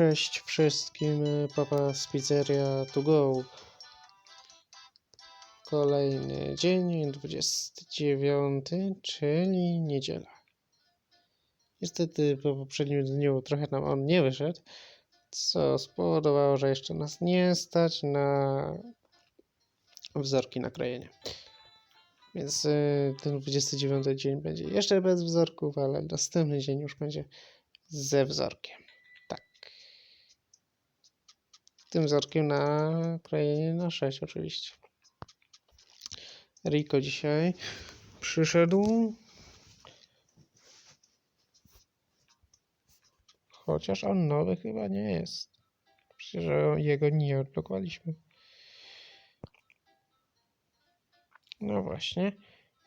Cześć wszystkim, Papa z Pizzeria to go. Kolejny dzień, 29, czyli niedziela. Niestety po poprzednim dniu trochę nam on nie wyszedł, co spowodowało, że jeszcze nas nie stać na wzorki na krojenie. Więc y, ten 29 dzień będzie jeszcze bez wzorków, ale następny dzień już będzie ze wzorkiem. Tym wzorkiem na krojenie na 6 oczywiście. Rico dzisiaj przyszedł. Chociaż on nowy chyba nie jest. Przecież jego nie odblokowaliśmy. No właśnie.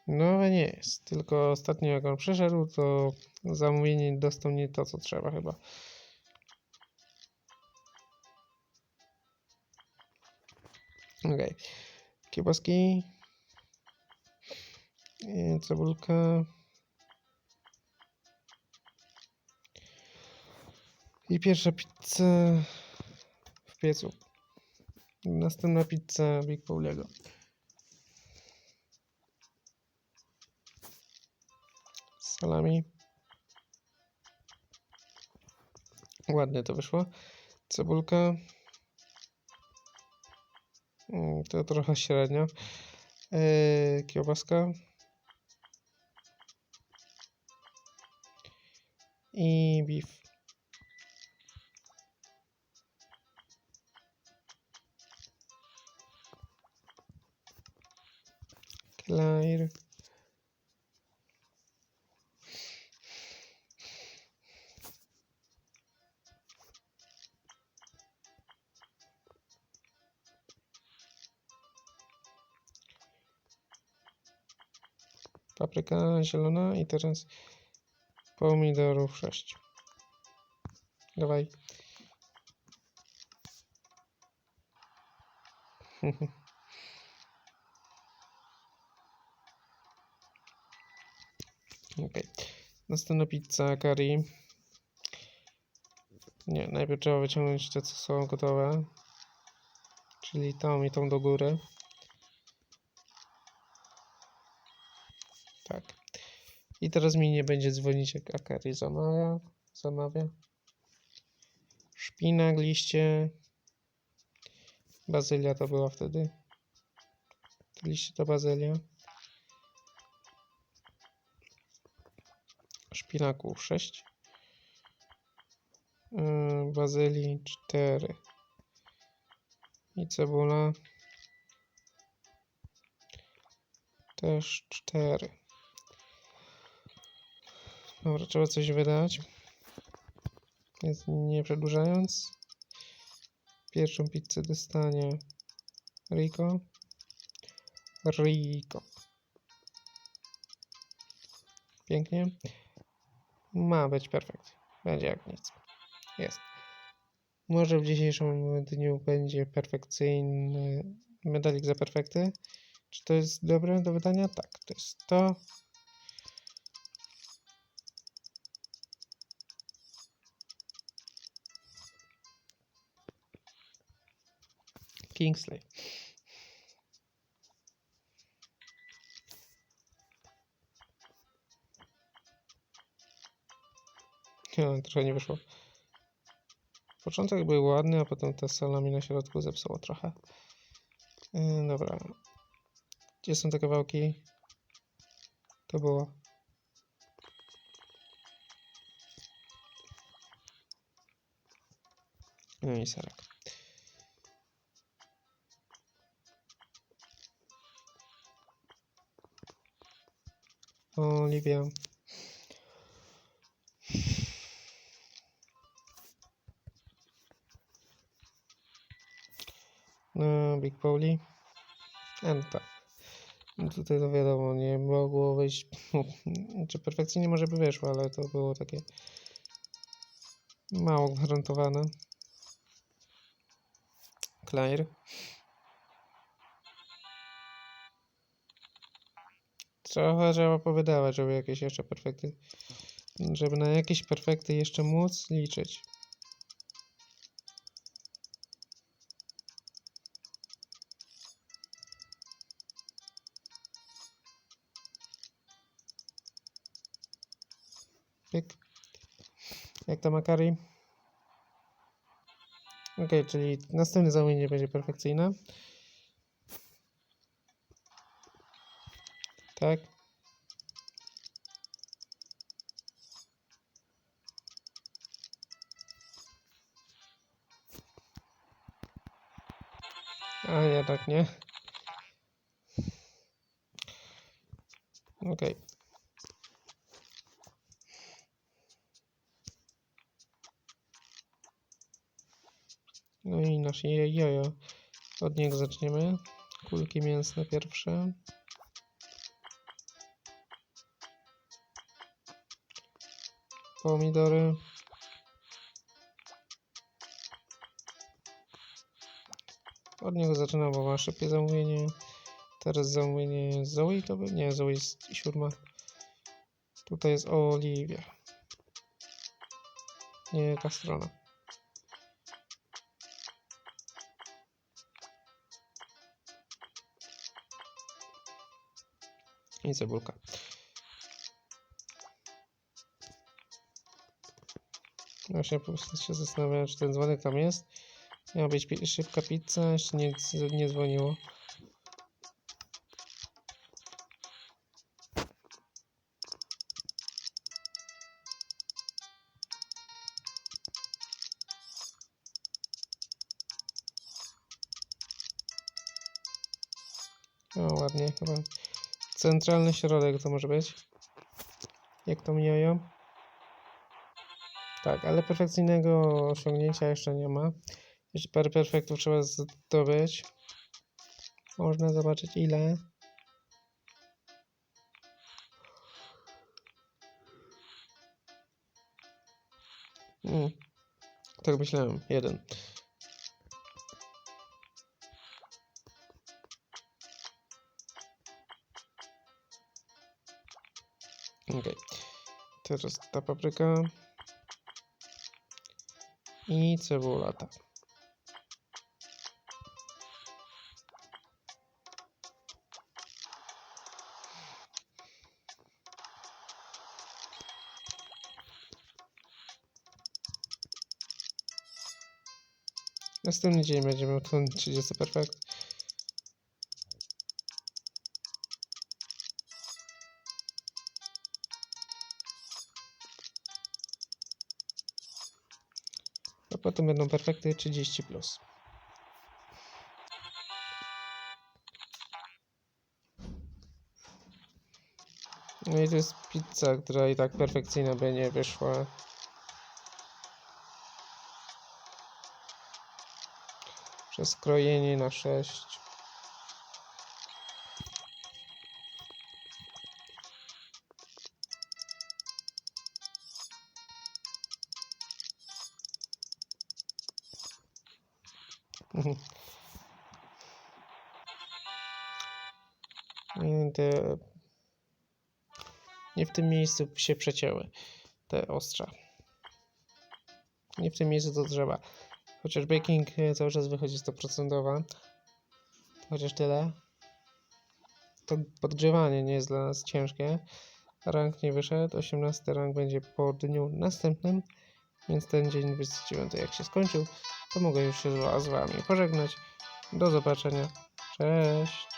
Nowe nie jest. Tylko ostatnio jak on przyszedł, to zamówienie dostał nie to, co trzeba chyba. Okej. Kiełbaski. I Cebulka. I pierwsza pizza w piecu. Następna pizza Big Pauliego. salami. Ładnie to wyszło. Cebulka. To trochę średnio. Yy, kiełbaska. I beef. Papryka zielona i teraz pomidorów 6. Dawaj. Ok. Następna pizza curry. Nie, najpierw trzeba wyciągnąć te, co są gotowe. Czyli tą i tą do góry. Tak. I teraz mi nie będzie dzwonić jak Akari zamawia. zamawia. Szpinak, liście. Bazylia to była wtedy. Te liście to bazylia. Szpinaku 6. Yy, bazylii 4. I cebula. Też 4. Dobra, trzeba coś wydać. Więc nie przedłużając. Pierwszą pizzę dostanie Rico. Rico. Pięknie. Ma być perfekt. Będzie jak nic. Jest. Może w dzisiejszym dniu będzie perfekcyjny medalik za perfekty. Czy to jest dobre do wydania? Tak, to jest to. Kingsley. No, trochę nie wyszło. Początek był ładny, a potem ta salami na środku zepsuło trochę. Yy, dobra. Gdzie są te kawałki? To było. No i serek. Oliwia. No, Big Pauli. Enta. No tutaj to wiadomo, nie mogło wyjść. Czy perfekcyjnie może by wyszło, ale to było takie mało gwarantowane. Claire. trochę trzeba powydawać, żeby jakieś jeszcze perfekty, żeby na jakieś perfekty jeszcze móc liczyć. Pyk. Jak to Makari? Ok, czyli następne zamówienie będzie perfekcyjne. Tak. A jednak nie. Okej. No i nasze jojo. Od niego zaczniemy. Kulki mięsne pierwsze. Pomidory. Od niego zaczynam, bo ma szybkie zamówienie. Teraz zamówienie Zoe to by? Nie, Zoe jest siódma. Tutaj jest Oliwia. Nie ta strona. I cebulka. Właśnie po prostu się zastanawiam, czy ten dzwonek tam jest. Miała być szybka pizza, jeszcze nie, nie dzwoniło. O, ładnie, chyba. Centralny środek to może być. Jak to mijają? Tak, ale perfekcyjnego osiągnięcia jeszcze nie ma. Jeszcze parę perfektów trzeba zdobyć. Można zobaczyć ile. Mm. Tak myślałem, jeden. Okej. Teraz ta papryka. I cebula ta. Następny dzień będziemy miał ten 30 perfekt. Potem będą perfekty 30 plus. No i to jest pizza, która i tak perfekcyjna by nie wyszła. Przez krojenie na 6. Te... Nie w tym miejscu się przecięły te ostrza. Nie w tym miejscu to drzewa. Chociaż baking cały czas wychodzi 100%. Chociaż tyle. To podgrzewanie nie jest dla nas ciężkie. Rank nie wyszedł. 18 rank będzie po dniu następnym. Więc ten dzień 29 jak się skończył, to mogę już się z wami pożegnać. Do zobaczenia. Cześć.